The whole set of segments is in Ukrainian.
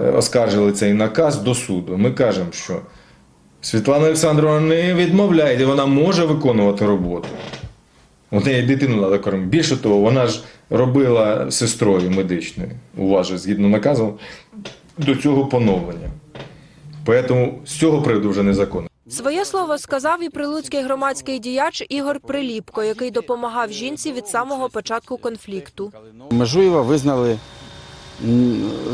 е, оскаржили цей наказ до суду. Ми кажемо, що Світлана Олександровна не відмовляє, вона може виконувати роботу. У неї дитину треба кормити. Більше того, вона ж робила сестрою медичною, у вас же, згідно наказу, до цього поновлення. Тому з цього приводу вже незаконно. Своє слово сказав і прилуцький громадський діяч Ігор Приліпко, який допомагав жінці від самого початку конфлікту. Межуєва визнали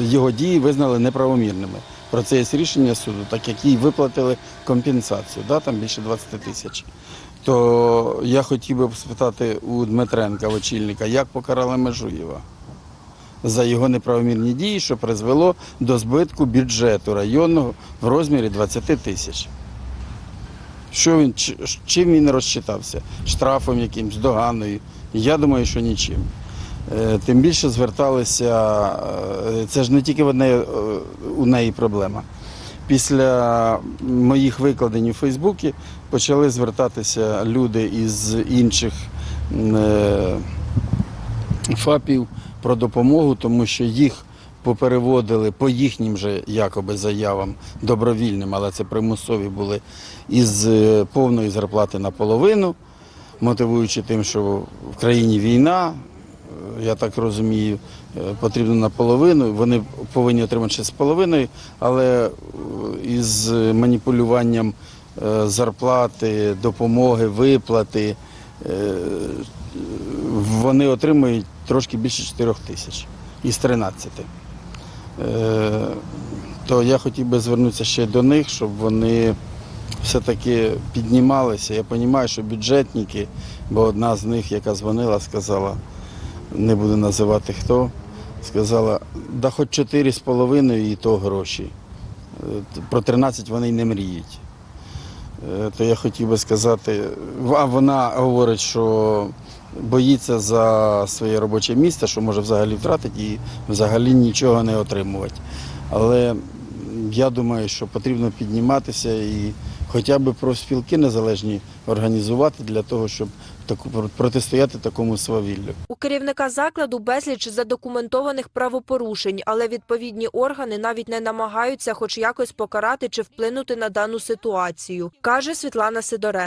його дії визнали неправомірними. Про це є рішення суду, так як їй виплатили компенсацію, да, там більше 20 тисяч. То я хотів би спитати у Дмитренка, очільника, як покарали Межуєва за його неправомірні дії, що призвело до збитку бюджету районного в розмірі 20 тисяч. Що він, чим він розчитався? Штрафом якимсь, доганою? Я думаю, що нічим. Е, Тим більше зверталися, е, це ж не тільки в одне, е, у неї проблема. Після моїх викладень у Фейсбуці почали звертатися люди із інших ФАПів про допомогу, тому що їх попереводили по їхнім же якоби заявам добровільним, але це примусові були із повної зарплати на половину, мотивуючи тим, що в країні війна, я так розумію, е, потрібно наполовину. Вони повинні отримати ще з половиною, але е, із маніпулюванням е, зарплати, допомоги, виплати вони отримують трошки більше 4 тисяч із 13. Е, То я хотів би звернутися ще до них, щоб вони все-таки піднімалися. Я розумію, що бюджетники, бо одна з них, яка дзвонила, сказала, не буду називати хто, сказала, да хоч 4,5 і то гроші. Е, Про 13 вони не мріють. Е, То я хотів би сказати, а вона говорить, що боїться за своє робоче місце, що може взагалі втратити і взагалі нічого не отримувати. Але я думаю, що потрібно підніматися і хоча б профспілки незалежні організувати для того, щоб таку протистояти такому свавіллю. У керівника закладу безліч задокументованих правопорушень, але відповідні органи навіть не намагаються хоч якось покарати чи вплинути на дану ситуацію, каже Світлана Сидоренко.